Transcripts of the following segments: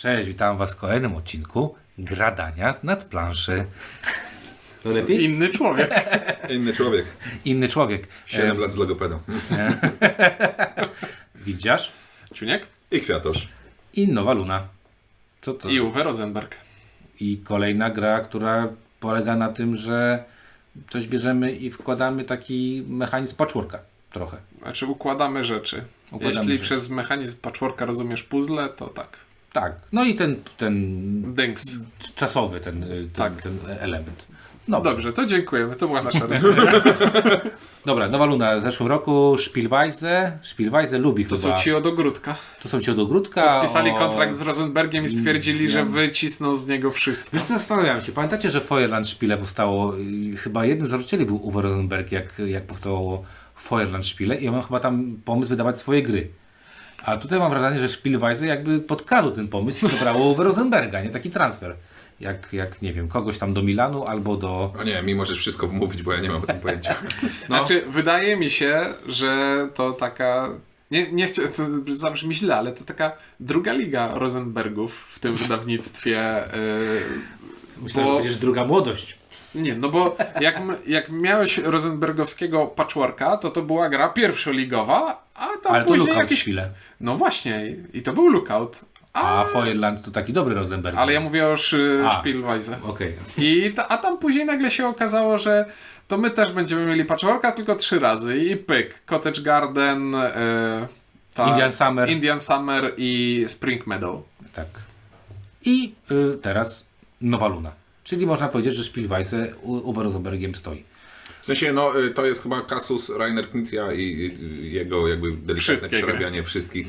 Cześć, witam Was w kolejnym odcinku Gradania z nadplanszy. To lepiej? Inny człowiek. Inny człowiek. Inny człowiek. 7 lat z logopedą. Widzisz? Czuniek I kwiatosz. I Nowa Luna. Co to? i Uwe Rosenberg. I kolejna gra, która polega na tym, że coś bierzemy i wkładamy taki mechanizm patchworka trochę. Znaczy układamy rzeczy. Układamy Jeśli rzeczy. przez mechanizm patchworka rozumiesz puzzle, to tak. Tak. No i ten, ten Dynks. czasowy ten, y, ten, Tak. ten element. No Dobrze, to dziękujemy. To była nasza recenzja. Dobra, Nowa Luna w zeszłym roku Spielweise. Spielweise lubi To chyba. są ci od ogródka. To są ci od ogródka. Pisali o- kontrakt z Rosenbergiem i stwierdzili, że wycisną z niego wszystko. Wiesz co, zastanawiam się, pamiętacie, że Feuerland Spiele powstało, y, chyba jednym z założycieli był Uwe Rosenberg, jak, jak powstało Feuerland Spiele i on miał chyba tam pomysł wydawać swoje gry. A tutaj mam wrażenie, że Spielweise jakby podkradł ten pomysł i zabrało Uwe Rosenberga, nie? Taki transfer. Jak, jak, nie wiem, kogoś tam do Milanu albo do... O nie, mi możesz wszystko wmówić, bo ja nie mam o tym pojęcia. Znaczy, wydaje mi się, że to taka. Nie, nie chcę, to zabrzmi źle, ale to taka druga liga Rosenbergów w tym wydawnictwie. Yy, Myślę, że będziesz druga młodość. Nie, no bo jak, jak miałeś Rosenbergowskiego patchworka, to to była gra pierwszoligowa, a tam Ale to później Lookout jakieś... Spiele. No właśnie, i to był Lookout. A, A Feuerland to taki dobry Rosenberg. ale ja mówię o A. Spielweise. Okej. I ta, a tam później nagle się okazało, że to my też będziemy mieli patchworka tylko trzy razy i pyk. Cottage Garden, e, ta- Indian Summer. Indian Summer i Spring Meadow. Tak. I y, teraz Nowa Luna. Czyli można powiedzieć, że Spielweise u- Uwe Rosenbergiem stoi. W sensie, no, y, to jest chyba kasus Rainer Knizia i jego jakby delikatne przerabianie wszystkich.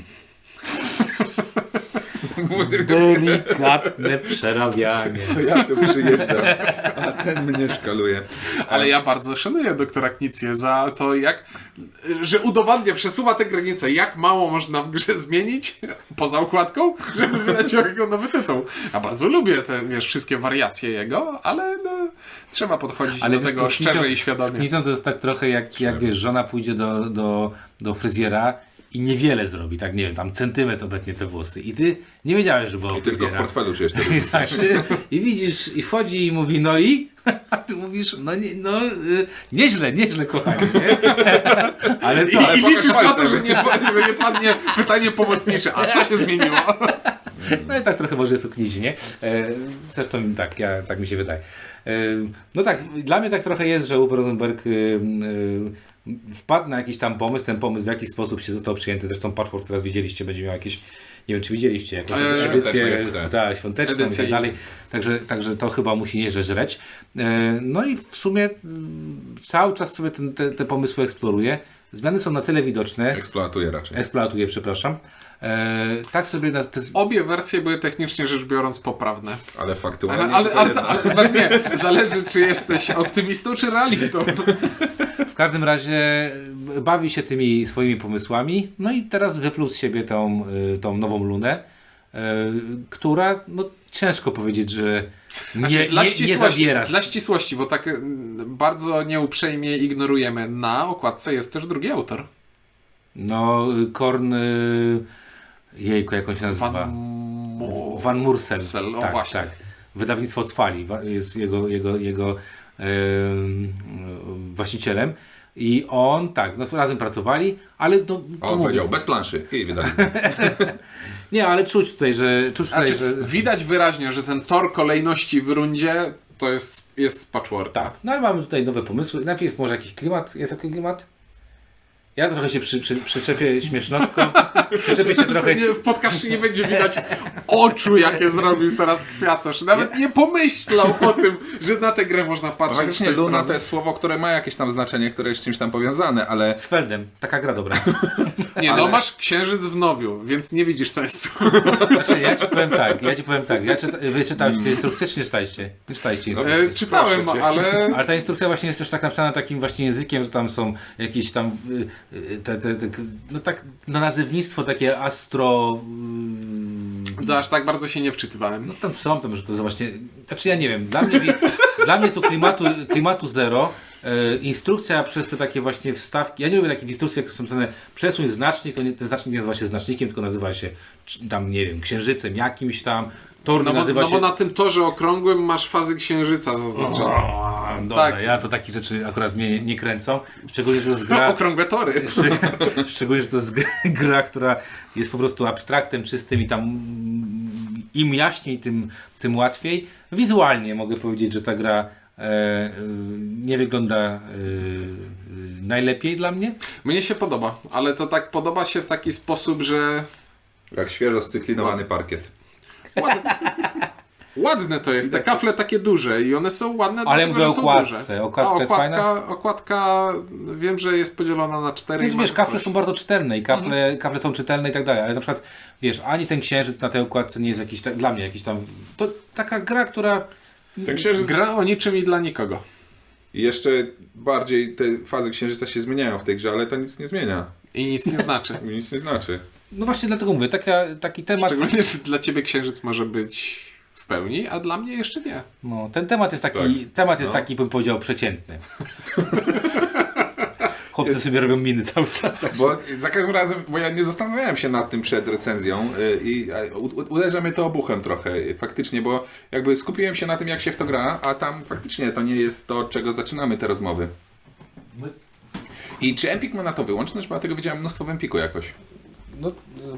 Delikatne przerabianie. Ja tu przyjeżdżam, a ten mnie szkaluje. Ale ja bardzo szanuję doktora Knicję za to, jak, że udowadnia, przesuwa te granice, jak mało można w grze zmienić poza układką, żeby wydać jego nowy tytuł. Ja bardzo lubię te, wiesz, wszystkie wariacje jego, ale no, trzeba podchodzić do wiesz tego z szczerze i Z świadomie. Knizą to jest tak trochę jak, jak wiesz, żona pójdzie do, do, do fryzjera i niewiele zrobi, tak nie wiem, tam centymetr obetnie te włosy. I ty nie wiedziałeś, że było I tylko w portfelu czujesz te I, tak, i widzisz, i wchodzi i mówi, no i? A ty mówisz, no, nie, no y, nieźle, nieźle, kochanie, nie? Ale I, co? i pokaż liczysz na to, że nie, że nie padnie pytanie pomocnicze. A co się zmieniło? No i tak trochę może jest u Knizi, nie? E, Zresztą tak, ja, tak mi się wydaje. E, No tak, dla mnie tak trochę jest, że Uwe Rosenberg y, y, wpadł na jakiś tam pomysł, ten pomysł w jakiś sposób się został przyjęty, zresztą Patchwork teraz widzieliście, będzie miał jakieś, nie wiem czy widzieliście, jakąś E, edycję świąteczne, tak. tak, świąteczną i tak dalej, także, także to chyba musi nieźle żreć. E, No i w sumie mm, cały czas sobie ten, te, te pomysły eksploruje. Zmiany są na tyle widoczne, Eksploatuje raczej. eksploatuję, przepraszam. E, tak sobie na, te, Obie wersje były technicznie rzecz biorąc poprawne. Ale faktualnie. Ale, ale, ale, ale znaczy nie, zależy czy jesteś optymistą czy realistą. W każdym razie y, bawi się tymi swoimi pomysłami, no i teraz wypluł z siebie tą, y, tą nową lunę, y, która, no ciężko powiedzieć, że nie, Znaczy, dla, nie, nie ścisłości, zabiera. dla ścisłości, bo tak mm, bardzo nieuprzejmie ignorujemy, na okładce jest też drugi autor. No, y, Korn, y, jejku, jak on się nazywa? Van, Mo- Van Mursel. Mursel, o tak, właśnie. tak. Wydawnictwo Cwali wa- jest jego, jego, jego em, właścicielem. I on, tak, no razem pracowali, ale no, to On mówię, powiedział, bez planszy. I wydali. Nie, ale czuć tutaj, że czuć tutaj, Znaczy, że Widać wyraźnie, że ten tor kolejności w rundzie to jest, jest z patchworka. Tak, no ale mamy tutaj nowe pomysły. Najpierw może jakiś klimat. Jest jakiś klimat? Ja trochę się przy, przy, przyczepię śmiesznostką. Przyczepię się trochę. Nie, w podcastie nie będzie widać oczu, jakie zrobił teraz Kwiatosz. Nawet nie pomyślał o tym, że na tę grę można patrzeć Faktycznie Luna to jest słowo, które ma jakieś tam znaczenie, które jest z czymś tam powiązane, ale Z Feldem. Taka gra dobra. Nie, no masz księżyc w nowiu, więc nie widzisz sensu. Znaczy, ja ci powiem tak, ja ci powiem tak. Ja czyta, wy czytałeś tę instrukcję, czy nie czytaliście? Nie czytaliście instrukcji. E, czytałem, Proszę cię. ale Ale ta instrukcja właśnie jest też tak napisana takim właśnie językiem, że tam są jakieś tam y, y, te, te, te, no tak, no nazewnictwo takie astro... y, to aż tak bardzo się nie wczytywałem. No tam są, tam, że to jest właśnie. Znaczy ja nie wiem, dla mnie, dla mnie tu klimatu, klimatu zero instrukcja przez te takie właśnie wstawki. Ja nie lubię takich instrukcji, jak są pisane przesuń znacznik, to nie, ten znacznik nie nazywa się znacznikiem, tylko nazywa się tam, nie wiem, księżycem jakimś tam. Tor No bo, nazywa no się... bo na tym torze okrągłym masz fazy księżyca zaznaczone. O, dobra, Tak. ja to takie rzeczy akurat mnie nie, nie kręcą. Szczególnie, że to jest gra... Okrągłe tory. Szczeg- Szczególnie, że to jest gra- która jest po prostu abstraktem czystym i tam im jaśniej, tym, tym łatwiej. Wizualnie mogę powiedzieć, że ta gra e, e, nie wygląda e, e, najlepiej dla mnie. Mnie się podoba, ale to tak podoba się w taki sposób, że Jak świeżo scyklinowany parkiet. ładne, ładne to jest. Te kafle takie duże i one są ładne, Ale dlatego, mówię że o są okładce. duże. Okładka A jest okładka, okładka wiem, że jest podzielona na cztery. Ma wiesz, kafle coś. są bardzo czytelne i kafle, kafle są czytelne i tak dalej, ale na przykład, wiesz, ani ten księżyc na tej okładce nie jest jakiś, tak, dla mnie jakiś tam, to taka gra, która Ten księżyc Gra o niczym i dla nikogo. I jeszcze bardziej te fazy księżyca się zmieniają w tej grze, ale to nic nie zmienia. I nic nie znaczy. Nic nie znaczy. No właśnie dlatego mówię, taka, taki temat. Szczególnie, że dla ciebie księżyc może być w pełni, a dla mnie jeszcze nie. No, ten temat jest taki, Tak. temat jest No. taki, bym powiedział, przeciętny. Chłopcy sobie robią miny cały czas. Tak. Bo za każdym razem, bo ja nie zastanawiałem się nad tym przed recenzją y, i uderza mnie to obuchem trochę y, faktycznie, bo jakby skupiłem się na tym, jak się w to gra, a tam faktycznie to nie jest to, od czego zaczynamy te rozmowy. I czy Empik ma na to wyłączność? Bo ja tego widziałem mnóstwo w Empiku jakoś. No,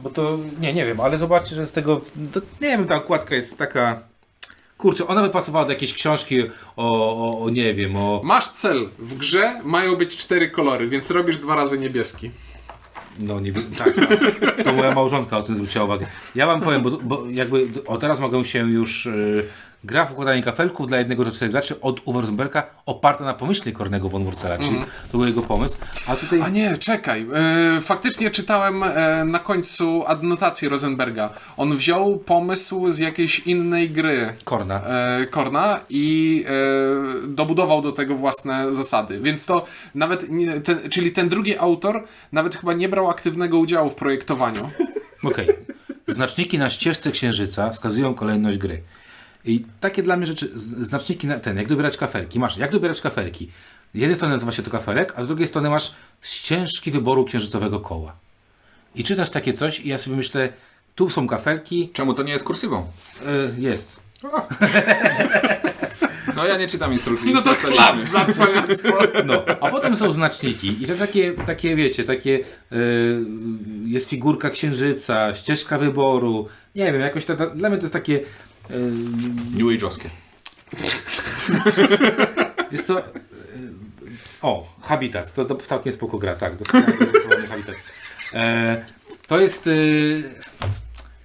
bo to, nie, nie wiem, ale zobaczcie, że z tego, to, nie wiem, ta okładka jest taka, kurczę, ona by pasowała do jakiejś książki o, o, o nie wiem, o, Masz cel. W grze mają być cztery kolory, więc robisz dwa razy niebieski. no nie tak, tak. to moja małżonka o tym zwróciła uwagę. Ja wam powiem, bo, bo jakby, o teraz mogę się już, y, gra w układanie kafelków dla jednego do czterech graczy od Uwe Rosenberga oparta na pomyśle Kornego von Wurzela, czyli to był jego pomysł, a tutaj... A nie, czekaj. E, faktycznie czytałem e, na końcu adnotację Rosenberga. On wziął pomysł z jakiejś innej gry. Korna. e, Korna i e, dobudował do tego własne zasady. Więc to nawet, nie, ten, czyli ten drugi autor nawet chyba nie brał aktywnego udziału w projektowaniu. Okej. Znaczniki na ścieżce księżyca wskazują kolejność gry. I takie dla mnie rzeczy, znaczniki na ten, jak dobierać kafelki. Masz, jak dobierać kafelki. Z jednej strony nazywa się to kafelek, a z drugiej strony masz ścieżki wyboru księżycowego koła. I czytasz takie coś i ja sobie myślę, tu są kafelki, Czemu to nie jest kursywą? y, jest. No ja nie czytam instrukcji. No to Zostaliśmy. chlast za cwaniactwo. No, a potem są znaczniki i to takie, takie wiecie, takie y, jest figurka księżyca, ścieżka wyboru, nie wiem, jakoś to, to, dla mnie to jest takie New Age'owskie. Jest to. y, O, Habitat. To, to całkiem spoko gra, tak. Doskonale Habitat. E, to jest. Y,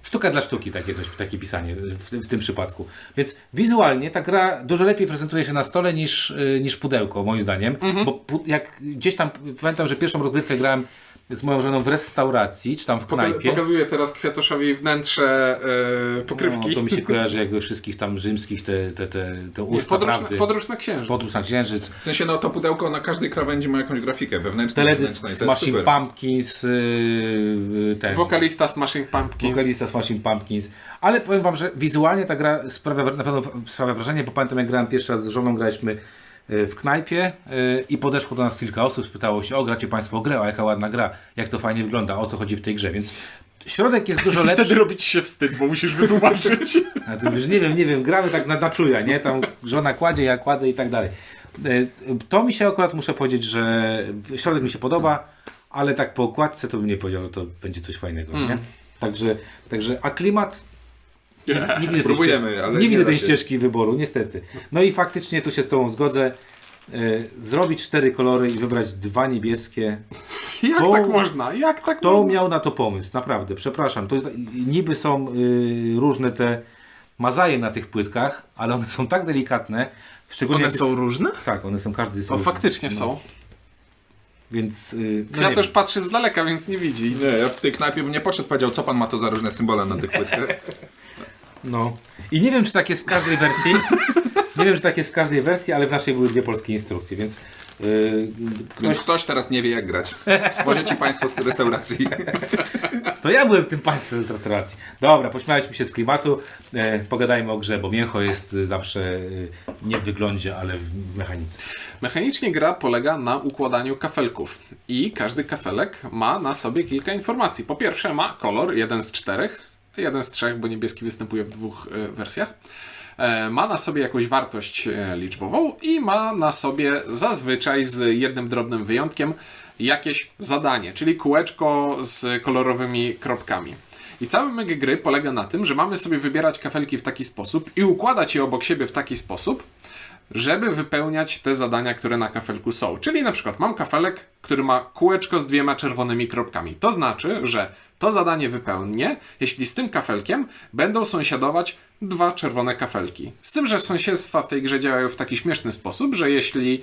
sztuka dla sztuki, takie coś, takie pisanie w, w tym przypadku. Więc wizualnie ta gra dużo lepiej prezentuje się na stole niż, y, niż pudełko, moim zdaniem. Bo pu, jak gdzieś tam pamiętam, że pierwszą rozgrywkę grałem z moją żoną w restauracji, czy tam w knajpie. pokazuję teraz Kwiatoszowi wnętrze e, pokrywki. No, to mi się kojarzy jakby wszystkich tam rzymskich te, te, te, te usta podróż, na, prawdy. podróż na księżyc. Podróż na księżyc. W sensie no to pudełko na każdej krawędzi ma jakąś grafikę wewnętrzną. Teledysk Smashing. Pumpkins, yy, ten Wokalista Smashing Pumpkins. wokalista Smashing Pumpkins. Ale powiem wam, że wizualnie ta gra sprawia, na pewno sprawia wrażenie, bo pamiętam jak grałem pierwszy raz z żoną, graliśmy w knajpie yy, i podeszło do nas kilka osób, spytało się, o gracie państwo grę, o jaka ładna gra, jak to fajnie wygląda, o co chodzi w tej grze, więc środek jest dużo lepszy. Wtedy robić się wstyd, bo musisz wytłumaczyć. A tu już nie wiem, nie wiem, gramy tak na, na czuja, nie? Tam żona kładzie, ja kładę i tak dalej. E, To mi się akurat muszę powiedzieć, że środek mi się podoba, ale tak po okładce to bym nie powiedział, że to będzie coś fajnego, nie? Także, także, a klimat nie, nie widzę tej Próbujemy, ścieżki, ale nie nie widzę tej ścieżki wyboru, niestety. No i faktycznie tu się z Tobą zgodzę. E, Zrobić cztery kolory i wybrać dwa niebieskie. Jak To- tak można? Jak tak można? miał na to pomysł? Naprawdę, przepraszam. To niby są y, różne te mazaje na tych płytkach, ale one są tak delikatne. Szczególnie One są jest- różne? Tak, one są każdy jest O, różny. faktycznie No, są. Więc y, no Ja też wiem. patrzy z daleka, więc nie widzi. Nie, ja w tej knajpie bym nie podszedł powiedział, co pan ma to za różne symbole na tych płytkach. No. I nie wiem, czy tak jest w każdej wersji. nie wiem, czy tak jest w każdej wersji, ale w naszej były dwie polskie instrukcje, więc y, ktoś Więc ktoś teraz nie wie jak grać. Możecie państwo z restauracji. To ja byłem tym państwem z restauracji. Dobra, pośmialiśmy się z klimatu, e, pogadajmy o grze, bo mięcho jest e, zawsze e, nie w wyglądzie, ale w mechanice. Mechanicznie gra polega na układaniu kafelków i każdy kafelek ma na sobie kilka informacji. Po pierwsze ma kolor, jeden z czterech, jeden z trzech, bo niebieski występuje w dwóch e, wersjach. E, Ma na sobie jakąś wartość e, liczbową i ma na sobie zazwyczaj z jednym drobnym wyjątkiem jakieś zadanie, czyli kółeczko z kolorowymi kropkami. I cały myk gry polega na tym, że mamy sobie wybierać kafelki w taki sposób i układać je obok siebie w taki sposób, żeby wypełniać te zadania, które na kafelku są. Czyli na przykład mam kafelek, który ma kółeczko z dwiema czerwonymi kropkami. To znaczy, że to zadanie wypełnię, jeśli z tym kafelkiem będą sąsiadować dwa czerwone kafelki. Z tym, że sąsiedztwa w tej grze działają w taki śmieszny sposób, że jeśli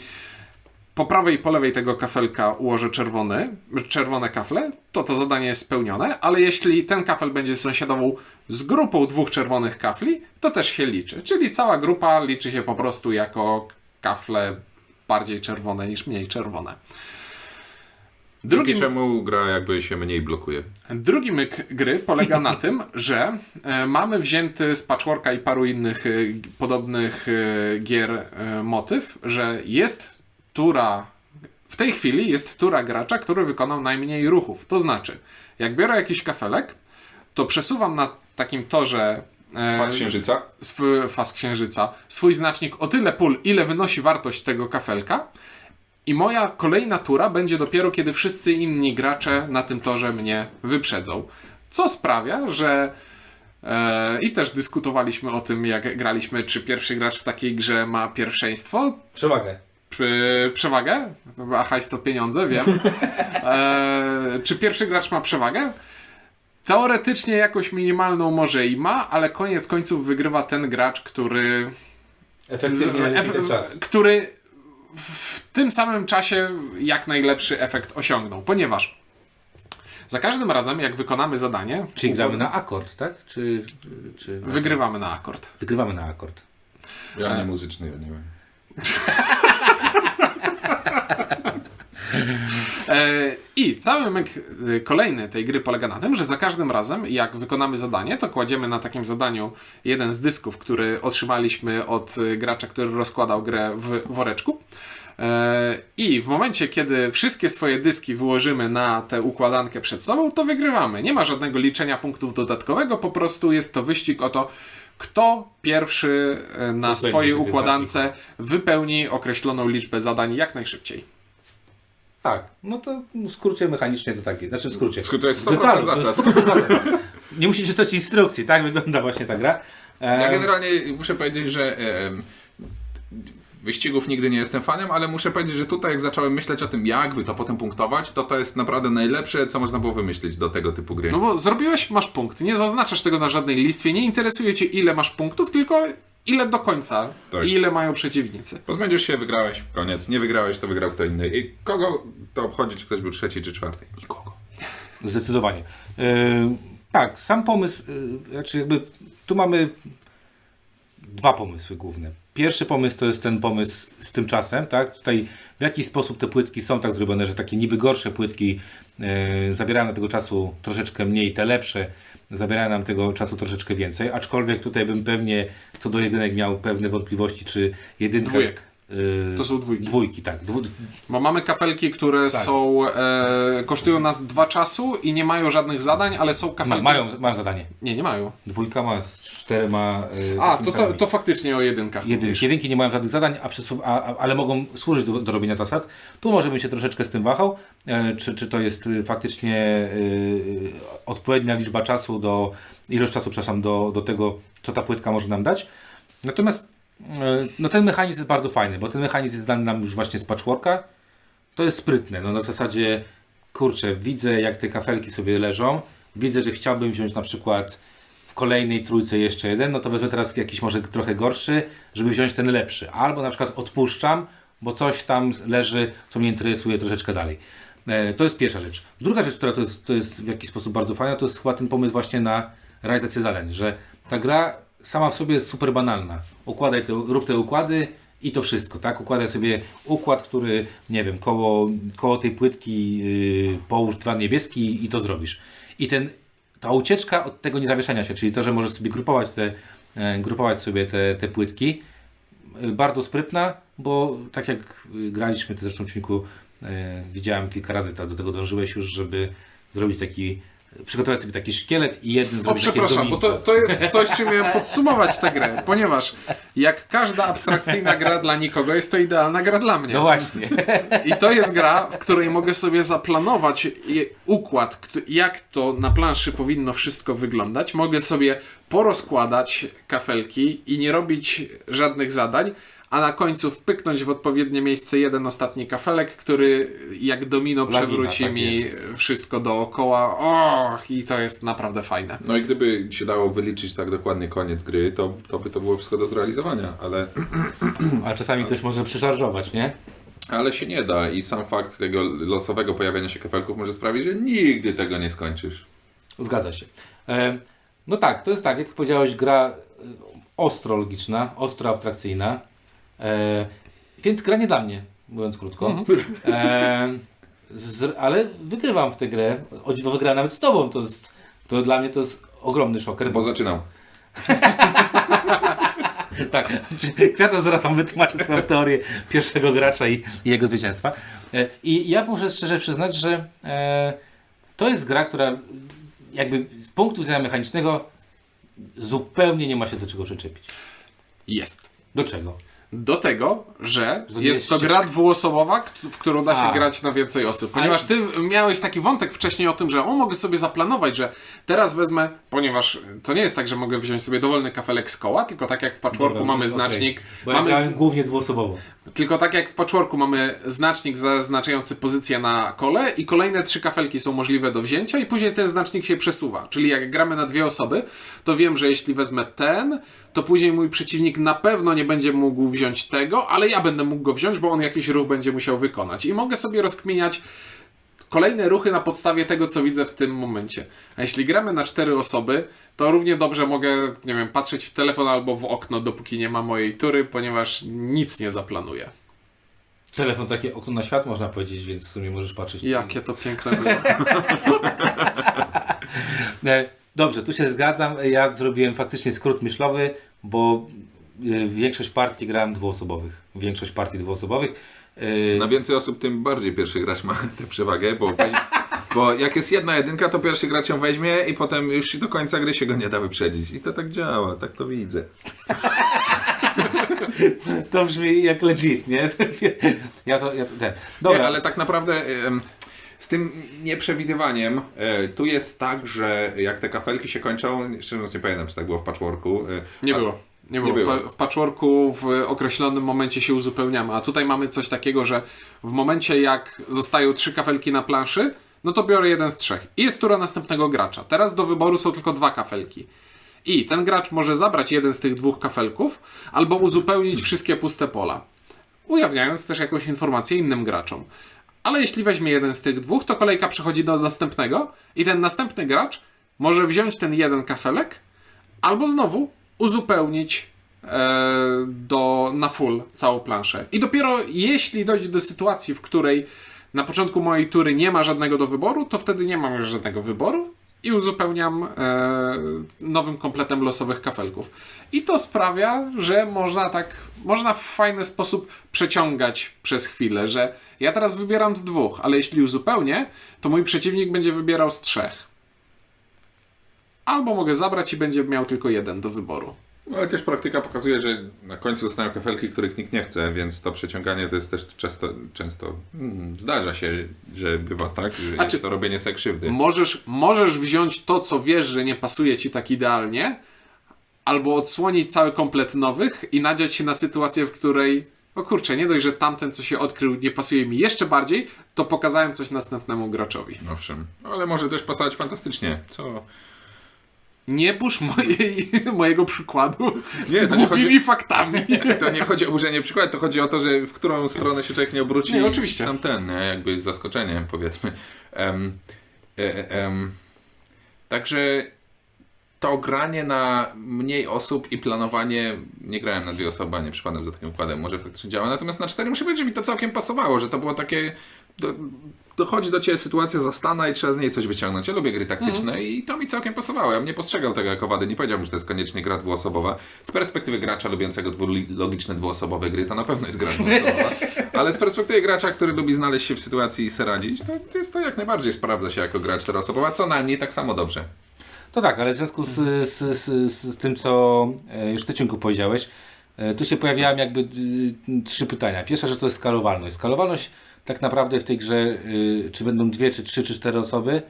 po prawej i po lewej tego kafelka ułożę czerwony, czerwone kafle, to to zadanie jest spełnione, ale jeśli ten kafel będzie sąsiadował z grupą dwóch czerwonych kafli, to też się liczy. Czyli cała grupa liczy się po prostu jako kafle bardziej czerwone niż mniej czerwone. Drugi czemu gra jakby się mniej blokuje. drugi myk gry polega na tym, że e, mamy wzięty z patchworka i paru innych e, podobnych e, gier motyw, że jest tura w tej chwili jest tura gracza, który wykonał najmniej ruchów. To znaczy, jak biorę jakiś kafelek, to przesuwam na takim torze e, Pas księżyca. sw- faz księżyca swój znacznik o tyle pól, ile wynosi wartość tego kafelka. I moja kolejna tura będzie dopiero, kiedy wszyscy inni gracze na tym torze mnie wyprzedzą. Co sprawia, że. E, I też dyskutowaliśmy o tym, jak graliśmy, czy pierwszy gracz w takiej grze ma pierwszeństwo, Przewagę. Przewagę. A hajs to pieniądze, wiem. E, czy pierwszy gracz ma przewagę? Teoretycznie jakoś minimalną może i ma, ale koniec końców wygrywa ten gracz, który, Efektywnie ef- ten czas. który w tym samym czasie jak najlepszy efekt osiągnął, ponieważ za każdym razem, jak wykonamy zadanie, Czyli gramy na akord, tak? Czy, czy wygrywamy na akord. wygrywamy na akord? Ja nie muzyczny, ja nie wiem. E, I cały myk e, kolejny tej gry polega na tym, że za każdym razem, jak wykonamy zadanie, to kładziemy na takim zadaniu jeden z dysków, który otrzymaliśmy od e, gracza, który rozkładał grę w woreczku. E, I w momencie, kiedy wszystkie swoje dyski wyłożymy na tę układankę przed sobą, to wygrywamy. Nie ma żadnego liczenia punktów dodatkowego, po prostu jest to wyścig o to, kto pierwszy e, na swojej układance wypełni określoną liczbę zadań jak najszybciej. Tak, no to w skrócie mechanicznie to takie, znaczy w skrócie. Skrót to jest W 100% detalu, to jest zasad. 100% zasad. Nie musisz czytać instrukcji, tak wygląda właśnie ta gra. E, Ja generalnie muszę powiedzieć, że e, wyścigów nigdy nie jestem fanem, ale muszę powiedzieć, że tutaj jak zacząłem myśleć o tym, jakby to potem punktować, to to jest naprawdę najlepsze, co można było wymyślić do tego typu gry. No bo zrobiłeś, masz punkt. Nie zaznaczasz tego na żadnej listwie. Nie interesuje cię, ile masz punktów, tylko ile do końca Tak. i ile mają przeciwnicy. Pozbędziesz się, wygrałeś, koniec. Nie wygrałeś, to wygrał kto inny. I kogo to obchodzi, czy ktoś był trzeci czy czwarty? Nikogo. Zdecydowanie. E, tak, sam pomysł, e, znaczy jakby tu mamy dwa pomysły główne. Pierwszy pomysł to jest ten pomysł z tym czasem, tak? Tutaj w jakiś sposób te płytki są tak zrobione, że takie niby gorsze płytki e, zabierają nam tego czasu troszeczkę mniej, te lepsze zabierają nam tego czasu troszeczkę więcej, aczkolwiek tutaj bym pewnie co do jedynek miał pewne wątpliwości, czy jedynkę... Dwójek. E, To są dwójki. Dwójki, tak. Dwu, Bo mamy kapelki, które Tak. są e, kosztują nas dwa czasu i nie mają żadnych zadań, ale są kafelki. mają, mają zadanie. Nie, nie mają. Dwójka ma z czterema... e, A, to, to, to faktycznie o jedynkach. Jedynki. mówisz. Jedynki nie mają żadnych zadań, a przesu- a, a, ale mogą służyć do, do robienia zasad. Tu może bym się troszeczkę z tym wahał, e, czy, czy to jest y, faktycznie y, odpowiednia liczba czasu do, ilość czasu, przepraszam, do, do tego, co ta płytka może nam dać. Natomiast e, no, ten mechanizm jest bardzo fajny, bo ten mechanizm jest znany nam już właśnie z patchworka. To jest sprytne, no na zasadzie, kurczę, widzę jak te kafelki sobie leżą, widzę, że chciałbym wziąć na przykład w kolejnej trójce jeszcze jeden, no to wezmę teraz jakiś może trochę gorszy, żeby wziąć ten lepszy. Albo na przykład odpuszczam, bo coś tam leży, co mnie interesuje troszeczkę dalej. E, To jest pierwsza rzecz. Druga rzecz, która to jest, to jest w jakiś sposób bardzo fajna, to jest chyba ten pomysł właśnie na realizację zadań, że ta gra sama w sobie jest super banalna. Układaj te, rób te układy i to wszystko, tak? Układaj sobie układ, który, nie wiem, koło, koło tej płytki yy, połóż dwa niebieski i to zrobisz. I ten ta ucieczka od tego niezawieszenia się, czyli to, że możesz sobie grupować te, e, grupować sobie te, te płytki, e, bardzo sprytna, bo tak jak e, graliśmy, ty zresztą Ciuniku, e, widziałem kilka razy, tak do tego dążyłeś już, żeby zrobić taki, przygotować sobie taki szkielet i jednym O, zrobić takie przepraszam, bo to, to jest coś, czym miałem podsumować tę grę, ponieważ jak każda abstrakcyjna gra dla nikogo, jest to idealna gra dla mnie. No właśnie. I to jest gra, w której mogę sobie zaplanować układ, jak to na planszy powinno wszystko wyglądać. Mogę sobie porozkładać kafelki i nie robić żadnych zadań, a na końcu wpyknąć w odpowiednie miejsce jeden ostatni kafelek, który jak domino Lawina, przewróci tak mi jest. wszystko dookoła. Och, i to jest naprawdę fajne. No i gdyby się dało wyliczyć tak dokładnie koniec gry, to, to by to było wszystko do zrealizowania, ale, A czasami ktoś może przyszarżować, nie? ale się nie da i sam fakt tego losowego pojawiania się kafelków może sprawić, że nigdy tego nie skończysz. Zgadza się. E, no tak, to jest tak, jak powiedziałeś, gra e, ostro logiczna, ostro abstrakcyjna, e, więc gra nie dla mnie, mówiąc krótko. E, z, ale wygrywam w tę grę, o dziwo wygrałem nawet z tobą, to, jest, to dla mnie to jest ogromny szoker, Bo zaczynał. tak, Kwiato zaraz wam wytłumaczy swoją teorię pierwszego gracza i, i jego zwycięstwa. E, I ja muszę szczerze przyznać, że e, to jest gra, która jakby z punktu widzenia mechanicznego zupełnie nie ma się do czego przyczepić. Jest. Do czego? Do tego, że jest to gra dwuosobowa, w którą da się A. grać na więcej osób. Ponieważ ty miałeś taki wątek wcześniej o tym, że o, mogę sobie zaplanować, że teraz wezmę, ponieważ to nie jest tak, że mogę wziąć sobie dowolny kafelek z koła, tylko tak jak w patchworku Dobra, mamy okej. znacznik, Bo mamy ja z... głównie dwuosobowo. tylko tak jak w patchworku mamy znacznik zaznaczający pozycję na kole i kolejne trzy kafelki są możliwe do wzięcia i później ten znacznik się przesuwa. Czyli jak gramy na dwie osoby, to wiem, że jeśli wezmę ten, to później mój przeciwnik na pewno nie będzie mógł wziąć tego, ale ja będę mógł go wziąć, bo on jakiś ruch będzie musiał wykonać. I mogę sobie rozkminiać kolejne ruchy na podstawie tego, co widzę w tym momencie. A jeśli gramy na cztery osoby, to równie dobrze mogę, nie wiem, patrzeć w telefon albo w okno, dopóki nie ma mojej tury, ponieważ nic nie zaplanuję. Telefon takie okno na świat można powiedzieć, więc w sumie możesz patrzeć. Jakie to piękne było. E, Dobrze, tu się zgadzam. Ja zrobiłem faktycznie skrót myślowy, bo e, większość partii grałem dwuosobowych. Większość partii dwuosobowych. E, Na więcej osób, tym bardziej pierwszy gracz ma tę przewagę, bo, bo jak jest jedna jedynka, to pierwszy gracz ją weźmie i potem już do końca gry się go nie da wyprzedzić. I to tak działa, tak to widzę. To brzmi jak legit, nie? Ja to, ja to ten. Dobra, Nie, ale tak naprawdę z tym nieprzewidywaniem e, tu jest tak, że jak te kafelki się kończą, szczerze mówiąc nie pamiętam, czy tak było w patchworku. e, Nie a- było. Nie było. Nie było. W pa- W patchworku w określonym momencie się uzupełniamy, a tutaj mamy coś takiego, że w momencie jak zostają trzy kafelki na planszy, no to biorę jeden z trzech. I jest tura następnego gracza. Teraz do wyboru są tylko dwa kafelki. I ten gracz może zabrać jeden z tych dwóch kafelków, albo uzupełnić wszystkie puste pola. Ujawniając też jakąś informację innym graczom. Ale jeśli weźmie jeden z tych dwóch, to kolejka przechodzi do następnego i ten następny gracz może wziąć ten jeden kafelek albo znowu uzupełnić e, do, na full całą planszę. I dopiero jeśli dojdzie do sytuacji, w której na początku mojej tury nie ma żadnego do wyboru, to wtedy nie mam już żadnego wyboru i uzupełniam e, nowym kompletem losowych kafelków. I to sprawia, że można tak, można w fajny sposób przeciągać przez chwilę, że ja teraz wybieram z dwóch, ale jeśli uzupełnię, to mój przeciwnik będzie wybierał z trzech. Albo mogę zabrać i będzie miał tylko jeden do wyboru. No, ale też praktyka pokazuje, że na końcu zostają kafelki, których nikt nie chce, więc to przeciąganie to jest też często, często mm, zdarza się, że bywa tak, że jest to robienie sobie krzywdy. Możesz, możesz wziąć to, co wiesz, że nie pasuje ci tak idealnie, albo odsłonić cały komplet nowych i nadziać się na sytuację, w której o kurczę, nie dość, że tamten, co się odkrył, nie pasuje mi jeszcze bardziej, to pokazałem coś następnemu graczowi. Owszem, ale może też pasować fantastycznie. Co? Nie burz mojej, mojego przykładu Nie, to nie chodzi- faktami. To nie chodzi o burzenie przykładu, to chodzi o to, że w którą stronę się człowiek nie obróci. Nie, oczywiście. Tam ten, nie? jakby z zaskoczeniem powiedzmy. E, em, także to granie na mniej osób i planowanie, nie grałem na dwie osoby, a nie przypadam za takim układem, może faktycznie działa, natomiast na cztery muszę powiedzieć, że mi to całkiem pasowało, że to było takie do, dochodzi do ciebie sytuacja zastana i trzeba z niej coś wyciągnąć. Ja lubię gry taktyczne i to mi całkiem pasowało. Ja bym nie postrzegał tego jako wady. Nie powiedziałbym, że to jest koniecznie gra dwuosobowa. Z perspektywy gracza lubiącego dwu- logiczne dwuosobowe gry, to na pewno jest gra dwuosobowa. Ale z perspektywy gracza, który lubi znaleźć się w sytuacji i se radzić, to, jest to jak najbardziej sprawdza się jako gra czteroosobowa, co najmniej tak samo dobrze. To tak, ale w związku z, z, z, z, tym, co e, już Ty Ciunku powiedziałeś, e, tu się pojawiają jakby y, trzy pytania. Pierwsza rzecz to jest skalowalność. Skalowalność tak naprawdę w tej grze, y, czy będą dwie, czy trzy, czy cztery osoby,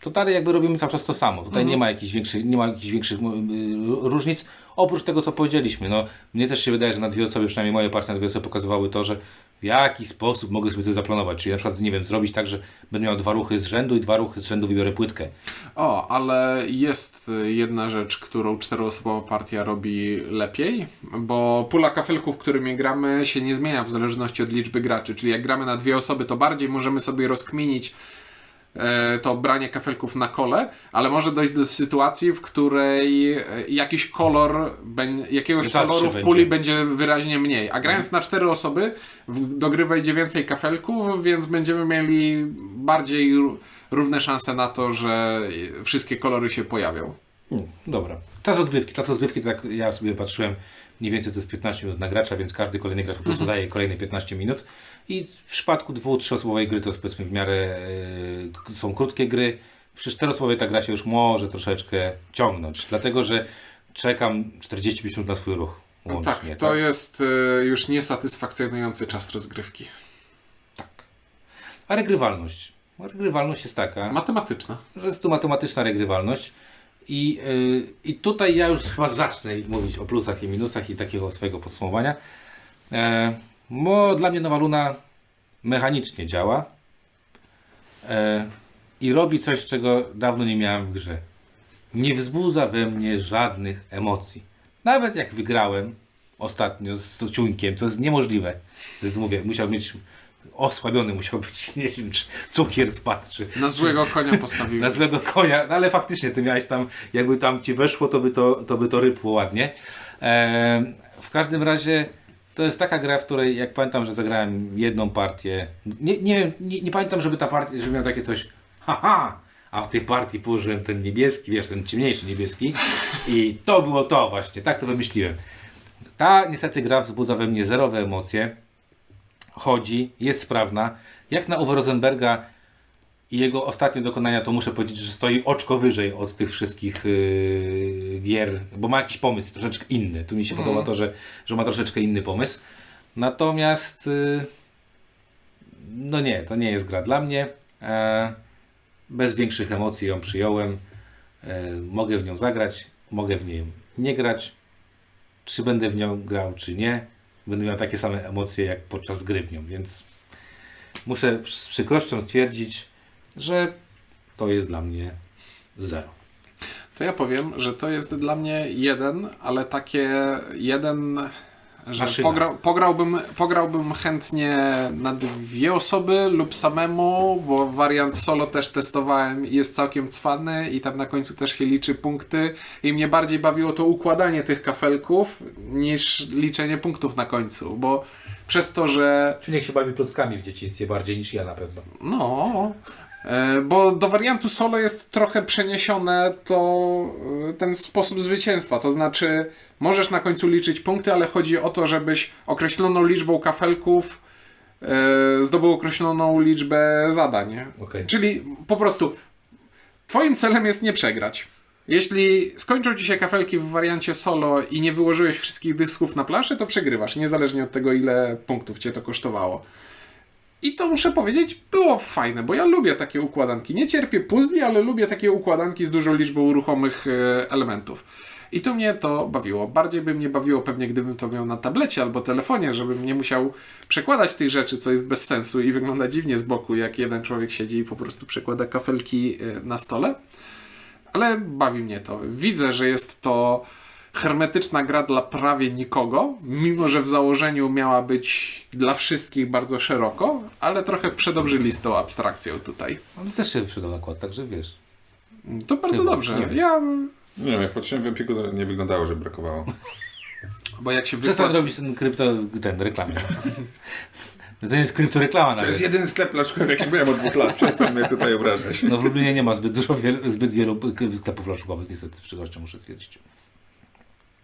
to dalej jakby robimy cały czas to samo. Tutaj nie ma jakichś większych, nie ma jakichś większych y, różnic, oprócz tego, co powiedzieliśmy. No, mnie też się wydaje, że na dwie osoby, przynajmniej moje partie na dwie osoby pokazywały to, że w jaki sposób mogę sobie to zaplanować. Czyli na przykład, nie wiem, zrobić tak, że będę miał dwa ruchy z rzędu i dwa ruchy z rzędu wybiorę płytkę. O, ale jest y, jedna rzecz, którą czteroosobowa partia robi lepiej, bo pula kafelków, którymi gramy, się nie zmienia w zależności od liczby graczy. Czyli jak gramy na dwie osoby, to bardziej możemy sobie rozkminić to branie kafelków na kole, ale może dojść do sytuacji, w której e, jakiś kolor, jakiegoś Rzadszy koloru w będzie. puli będzie wyraźnie mniej. A grając na cztery osoby, do gry wejdzie więcej kafelków, więc będziemy mieli bardziej ró- równe szanse na to, że wszystkie kolory się pojawią. Hmm, dobra. Czas rozgrywki. Czas rozgrywki, tak ja sobie patrzyłem, mniej więcej to jest 15 minut na gracza, więc każdy kolejny gracz po prostu daje kolejne 15 minut. I w przypadku dwu, trzyosobowej gry to jest powiedzmy w miarę yy, są krótkie gry. Przy czteroosobowej ta gra się już może troszeczkę ciągnąć, dlatego że czekam 45 minut na swój ruch. Łącznie, tak, to jest y, już niesatysfakcjonujący czas rozgrywki. A regrywalność. Regrywalność jest taka. Matematyczna. że jest tu matematyczna regrywalność. I, yy, I tutaj ja już chyba zacznę mówić o plusach i minusach i takiego swojego podsumowania. E, bo dla mnie Nowa Luna mechanicznie działa e, i robi coś, czego dawno nie miałem w grze. Nie wzbudza we mnie żadnych emocji. Nawet jak wygrałem ostatnio z ciuńkiem, to jest niemożliwe. Więc mówię, musiał mieć osłabiony, musiał być, nie wiem, czy cukier spadł, czy, Na złego konia postawiłem. na złego konia, no ale faktycznie ty miałeś tam, jakby tam ci weszło, to by to, to, by to rypło ładnie. W każdym razie to jest taka gra, w której jak pamiętam, że zagrałem jedną partię, nie, nie wiem, nie, nie pamiętam, żeby ta partia, żeby miał takie coś, haha, a w tej partii położyłem ten niebieski, wiesz, ten ciemniejszy niebieski i to było to właśnie, tak to wymyśliłem. Ta niestety gra wzbudza we mnie zerowe emocje, chodzi, jest sprawna. Jak na Uwe Rosenberga i jego ostatnie dokonania, to muszę powiedzieć, że stoi oczko wyżej od tych wszystkich yy, gier, bo ma jakiś pomysł troszeczkę inny. Tu mi się podoba to, że, że ma troszeczkę inny pomysł. Natomiast yy, no nie, to nie jest gra dla mnie. E, bez większych emocji ją przyjąłem. E, mogę w nią zagrać, mogę w niej nie grać. Czy będę w nią grał, czy nie. Będę miał takie same emocje jak podczas gry w nią, więc muszę z przykrością stwierdzić, że to jest dla mnie zero. To ja powiem, że to jest dla mnie jeden, ale takie jeden, że pograł, pograłbym, pograłbym chętnie na dwie osoby lub samemu, bo wariant solo też testowałem i jest całkiem cwany i tam na końcu też się liczy punkty. I mnie bardziej bawiło to układanie tych kafelków niż liczenie punktów na końcu, bo przez to, że Czy niech się bawi klockami w dzieciństwie bardziej niż ja na pewno. no, bo do wariantu solo jest trochę przeniesione to e, ten sposób zwycięstwa. To znaczy, możesz na końcu liczyć punkty, ale chodzi o to, żebyś określoną liczbą kafelków e, zdobył określoną liczbę zadań. Okej. Czyli po prostu twoim celem jest nie przegrać. Jeśli skończą ci się kafelki w wariancie solo i nie wyłożyłeś wszystkich dysków na planszę, to przegrywasz, niezależnie od tego, ile punktów cię to kosztowało. I to muszę powiedzieć, było fajne, bo ja lubię takie układanki. Nie cierpię puzli, ale lubię takie układanki z dużą liczbą ruchomych e, elementów. I tu mnie to bawiło. Bardziej by mnie bawiło pewnie, gdybym to miał na tablecie albo telefonie, żebym nie musiał przekładać tych rzeczy, co jest bez sensu i wygląda dziwnie z boku, jak jeden człowiek siedzi i po prostu przekłada kafelki e, na stole. Ale bawi mnie to. Widzę, że jest to hermetyczna gra dla prawie nikogo, mimo że w założeniu miała być dla wszystkich bardzo szeroko, ale trochę przedobrzyli z tą abstrakcją tutaj. On też się przydał nakład, także wiesz. To bardzo Chyba, dobrze. nie wiem. Ja, Nie wiem, jak patrzyłem w Empiku, to nie wyglądało, że brakowało. bo jak się Przestań robić ten krypto, ten reklamę. No to jest kryptoreklama To nawet. jest jedyny sklep flaszkowy, w jakim byłem od dwóch lat. Przestań mnie tutaj obrażać. No w Lublinie nie ma zbyt dużo, zbyt wielu sklepów flaszkowych, niestety, z przykrością muszę stwierdzić.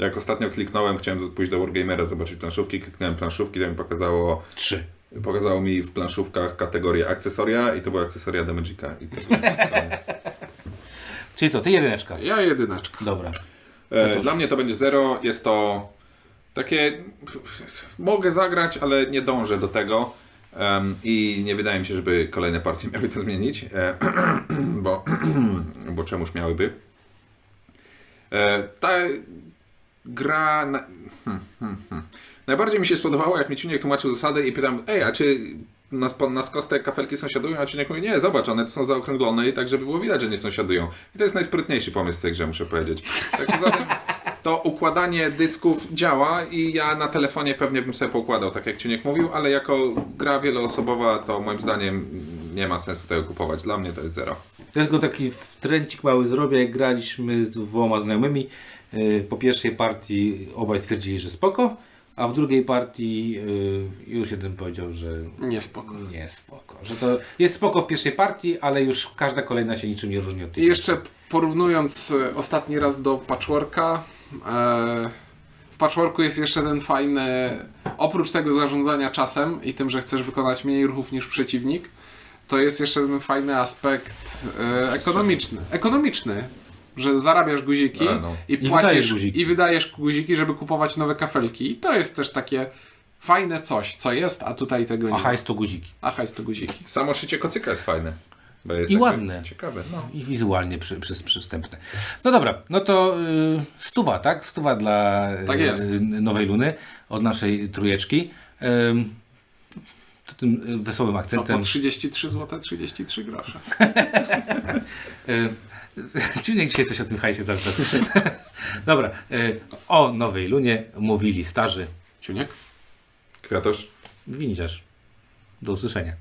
Jak ostatnio kliknąłem, chciałem pójść do Wargamera, zobaczyć planszówki, kliknąłem planszówki, to mi pokazało, Trzy. pokazało mi w planszówkach kategorię akcesoria i to była akcesoria do Magica. I to był koniec. Czyli to, ty jedyneczka. Ja jedyneczka. Dobra. E, Dla mnie to będzie zero. Jest to takie. Mogę zagrać, ale nie dążę do tego. Em, I nie wydaje mi się, żeby kolejne partie miały to zmienić. E, bo, bo czemuż miałyby? E, ta gra. Na. Najbardziej mi się spodobało, jak mi Ciuniek tłumaczył zasady i pytam, ej, a czy na, spo- na skos te kafelki sąsiadują? A Ciuniek mówi, nie, zobacz, one tu są zaokrąglone i tak, żeby było widać, że nie sąsiadują. I to jest najsprytniejszy pomysł w tej grze, muszę powiedzieć. Tak poza tym, to układanie dysków działa i ja na telefonie pewnie bym sobie poukładał, tak jak Ciuniek mówił, ale jako gra wieloosobowa, to moim zdaniem nie ma sensu tego kupować. Dla mnie to jest zero. To jest tylko taki wtręcik mały zrobię, jak graliśmy z dwoma znajomymi. Yy, Po pierwszej partii obaj stwierdzili, że spoko, a w drugiej partii yy, już jeden powiedział, że Nie spoko. nie spoko. Że to jest spoko w pierwszej partii, ale już każda kolejna się niczym nie różni od tej I jeszcze porównując e, ostatni raz do Patchworka, e, w Patchworku jest jeszcze ten fajny, oprócz tego zarządzania czasem i tym, że chcesz wykonać mniej ruchów niż przeciwnik, to jest jeszcze ten fajny aspekt e, ekonomiczny. Ekonomiczny, że zarabiasz guziki A, no. i I płacisz wydajesz guziki. i wydajesz guziki, żeby kupować nowe kafelki. I to jest też takie fajne coś, co jest, a tutaj tego nie Aha, ma. jest to guziki. Aha, jest to guziki. Samo szycie kocyka jest fajne. Bo jest I ładne. Ciekawe, no. I wizualnie przy, przy, przystępne. No dobra, no to y, stuwa, tak? Stuwa dla Tak jest. y, nowej Luny od naszej trójeczki. Ym, to tym y, wesołym No akcentem. po 33 zł 33 grosze. Y, Czy nie dzisiaj coś o tym hajsie cały czas? Dobra, y, o nowej lunie mówili starzy Ciuniek? Kwiatosz? winiarz. Do usłyszenia.